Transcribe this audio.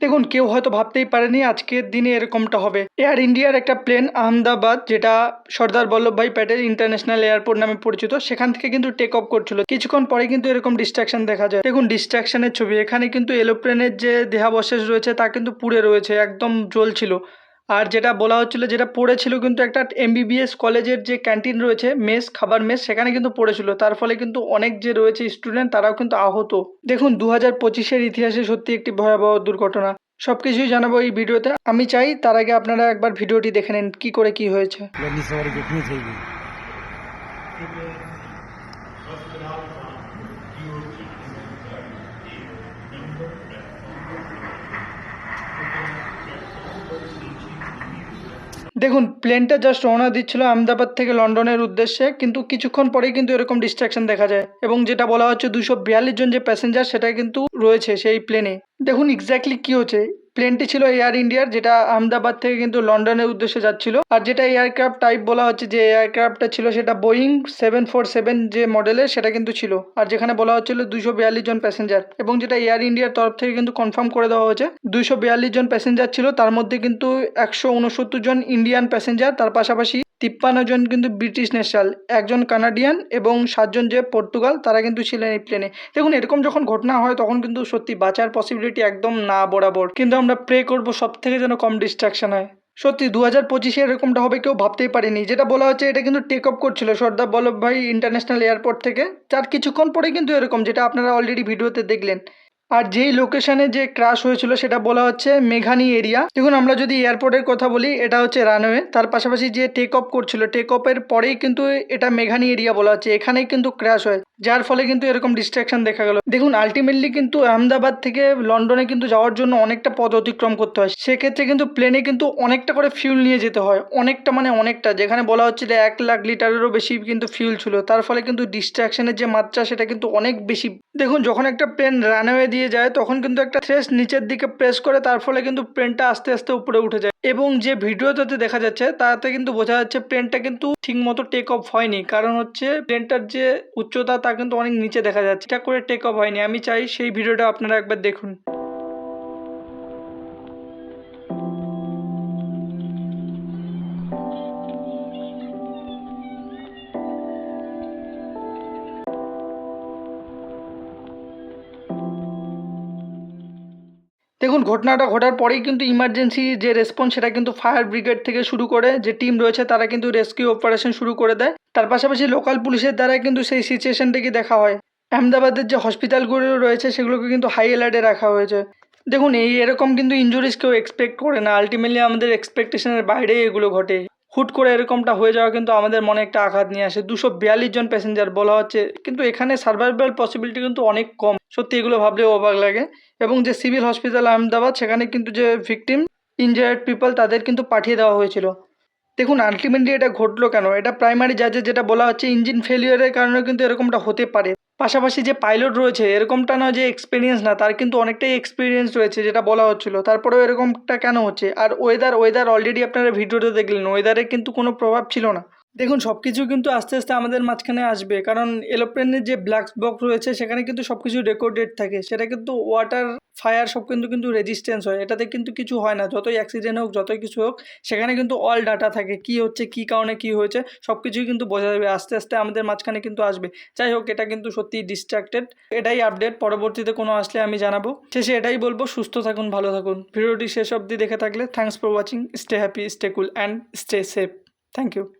দেখুন, কেউ হয়তো ভাবতেই পারেনি আজকের দিনে এরকমটা হবে। এয়ার ইন্ডিয়ার একটা প্লেন আহমেদাবাদ, যেটা সর্দার বল্লভভাই প্যাটেল ইন্টারন্যাশনাল এয়ারপোর্ট নামে পরিচিত, সেখান থেকে কিন্তু টেক অফ করছিল। কিছুক্ষণ পরে কিন্তু এরকম ডিস্ট্রাকশন দেখা যায়। দেখুন ডিস্ট্রাকশনের ছবি, এখানে কিন্তু এরোপ্লেনের যে দেহাবশেষ রয়েছে, তা কিন্তু পুড়ে রয়েছে, একদম জ্বলছিল। আর যেটা বলা হচ্ছিল, যেটা পড়েছিল কিন্তু একটা এমবিবিএস কলেজের যে ক্যান্টিন রয়েছে, মেস, খাবার মেস, সেখানে কিন্তু পড়েছিল। তার ফলে কিন্তু অনেক যে রয়েছে স্টুডেন্ট, তারাও কিন্তু আহত। দেখুন দু হাজার পঁচিশের ইতিহাসে সত্যি একটি ভয়াবহ দুর্ঘটনা। সব কিছুই জানাব এই ভিডিওতে। আমি চাই তার আগে আপনারা একবার ভিডিওটি দেখে নিন, কি করে কি হয়েছে। দেখুন প্লেনটা জাস্ট রওনা দিচ্ছিল আহমেদাবাদ থেকে লন্ডনের উদ্দেশ্যে, কিন্তু কিছুক্ষণ পরেই কিন্তু এরকম ডিস্ট্রাকশন দেখা যায়। এবং যেটা বলা হচ্ছে দুশো জন যে প্যাসেঞ্জার সেটা কিন্তু রয়েছে সেই প্লেনে দেখুন এক্স্যাক্টলি কি হচ্ছে। প্লেনটি ছিল এয়ার ইন্ডিয়ার যেটা আহমেদাবাদ থেকে কিন্তু লন্ডনের উদ্দেশ্যে যাচ্ছিল। আর যেটা এয়ারক্রাফট টাইপ বলা হচ্ছে, যে এয়ারক্রাফটটা ছিল সেটা বোয়িং সেভেন ফোর সেভেন যে মডেলের সেটা কিন্তু ছিল। আর যেখানে বলা হচ্ছিল দুশো বিয়াল্লিশ জন প্যাসেঞ্জার এবং যেটা এয়ার ইন্ডিয়ার তরফ থেকে কিন্তু কনফার্ম করে দেওয়া হয়েছে দুশো বিয়াল্লিশ জন প্যাসেঞ্জার ছিল, তার মধ্যে কিন্তু একশো উনসত্তর জন ইন্ডিয়ান প্যাসেঞ্জার তার পাশাপাশি তিপ্পান্ন জন কিন্তু ব্রিটিশ ন্যাশনাল, একজন কানাডিয়ান এবং সাতজন যে পর্তুগাল, তারা কিন্তু ছিলেন এই প্লেনে দেখুন, এরকম যখন ঘটনা হয়, তখন কিন্তু সত্যি বাঁচার পসিবিলিটি একদম না বরাবর। কিন্তু আমরা প্রে করব সব থেকে যেন কম ডিস্ট্রাকশন হয়। সত্যি দু হাজার পঁচিশে এরকমটা হবে কেউ ভাবতেই পারেনি। যেটা বলা হচ্ছে, এটা কিন্তু টেক অফ করছিল সর্দার বল্লভভাই ইন্টারন্যাশনাল এয়ারপোর্ট থেকে। তার কিছুক্ষণ পরে কিন্তু এরকম, যেটা আপনারা অলরেডি ভিডিওতে দেখলেন। আর যেই লোকেশনে যে ক্রাশ হয়েছিল সেটা বলা হচ্ছে মেঘানি এরিয়া দেখুন, আমরা যদি এয়ারপোর্টের কথা বলি, এটা হচ্ছে রানওয়ে তার পাশাপাশি যে টেক অফ করছিল টেক অফের পরেই কিন্তু এটা মেঘানি এরিয়া বলা হচ্ছে। এখানেই কিন্তু ক্র্যাশ হয়, যার ফলে কিন্তু এরকম ডিস্ট্রাকশন দেখা গেল। দেখুন আলটিমেটলি কিন্তু আহমেদাবাদ থেকে লন্ডনে কিন্তু যাওয়ার জন্য অনেকটা পথ অতিক্রম করতে হয়। সেক্ষেত্রে কিন্তু প্লেনে কিন্তু অনেকটা করে ফিউল নিয়ে যেতে হয়। অনেকটা মানে অনেকটা, যেখানে বলা হচ্ছে যে এক লাখ লিটারেরও বেশি কিন্তু ফিউল ছিল। তার ফলে কিন্তু ডিস্ট্রাকশনের যে মাত্রা, সেটা কিন্তু অনেক বেশি। দেখুন, যখন একটা প্লেন রানওয়ে দিয়ে যায়, তখন কিন্তু একটা থ্রেস নিচের দিকে প্রেস করে, তার ফলে কিন্তু প্লেনটা আস্তে আস্তে উপরে উঠে যায়। এবং যে ভিডিওটাতে দেখা যাচ্ছে, তাতে কিন্তু বোঝা যাচ্ছে প্লেনটা কিন্তু ঠিক মতো টেক অফ হয়নি। কারণ হচ্ছে প্লেনটার যে উচ্চতা, তা কিন্তু অনেক নিচে দেখা যাচ্ছে। এটা করে টেক অফ হয়নি। আমি চাই সেই ভিডিওটা আপনারা একবার দেখুন। দেখুন, ঘটনাটা ঘটার পরেই কিন্তু ইমার্জেন্সি যে রেসপন্স সেটা কিন্তু ফায়ার ব্রিগেড থেকে শুরু করে যে টিম রয়েছে তারা কিন্তু রেস্কিউ অপারেশন শুরু করে দেয়। তার পাশাপাশি লোকাল পুলিশের দ্বারা কিন্তু সেই সিচুয়েশনটাকে দেখা হয়। আহমেদাবাদের যে হসপিটালগুলো রয়েছে সেগুলোকে কিন্তু হাই অ্যালার্টে রাখা হয়েছে। দেখুন, এই এরকম কিন্তু ইঞ্জুরিস কেউ এক্সপেক্ট করে না। আলটিমেটলি আমাদের এক্সপেকটেশনের বাইরে এগুলো ঘটে। হুট করে এরকমটা হয়ে যাওয়া কিন্তু আমাদের মনে একটা আঘাত নিয়ে আসে। দুশো বিয়াল্লিশ জন প্যাসেঞ্জার বলা হচ্ছে। কিন্তু এখানে সার্ভাইভাল পসিবিলিটি কিন্তু অনেক কম। সত্যি এগুলো ভাবলেও অবাক লাগে। এবং যে সিভিল হসপিটাল আহমেদাবাদ, সেখানে কিন্তু যে ভিকটিম ইনজার্ড পিপল তাদের কিন্তু পাঠিয়ে দেওয়া হয়েছিল। দেখুন আলটিমেটলি এটা ঘটলো কেন? এটা প্রাইমারি জাজে যেটা বলা হচ্ছে ইঞ্জিন ফেলিয়ারের কারণে কিন্তু এরকমটা হতে পারে। পাশাপাশি যে পাইলট রয়েছে, এরকমটা না যে এক্সপিরিয়েন্স না, তার কিন্তু অনেকটাই এক্সপিরিয়েন্স রয়েছে, যেটা বলা হচ্ছিল। তারপরেও এরকমটা কেন হচ্ছে? আর ওয়েদার ওয়েদার অলরেডি আপনারা ভিডিওতে দেখলেন ওয়েদারে কিন্তু কোনো প্রভাব ছিল না। দেখুন সব কিছু কিন্তু আস্তে আস্তে আমাদের মাঝখানে আসবে, কারণ এরোপ্লেনের যে ব্ল্যাক বক্স রয়েছে, সেখানে কিন্তু সব কিছু রেকর্ডেড থাকে। সেটা কিন্তু ওয়াটার ফায়ার সব কিন্তু কিন্তু রেজিস্ট্যান্স হয়। এটাতে কিন্তু কিছু হয় না। যতই অ্যাক্সিডেন্ট হোক, যতই কিছু হোক, সেখানে কিন্তু অল ডাটা থাকে। কি হচ্ছে, কি কারণে কি হয়েছে, সব কিছুই কিন্তু বোঝা যাবে। আস্তে আস্তে আমাদের মাঝখানে কিন্তু আসবে। যাই হোক, এটা কিন্তু সত্যি ডিস্ট্রাক্টেড এটাই আপডেট পরবর্তীতে কোনো আসলে আমি জানাব। শেষে এটাই বলব। সুস্থ থাকুন, ভালো থাকুন। ভিডিওটি শেষ অবধি দেখে থাকলে thanks for watching stay happy stay cool and stay safe thank you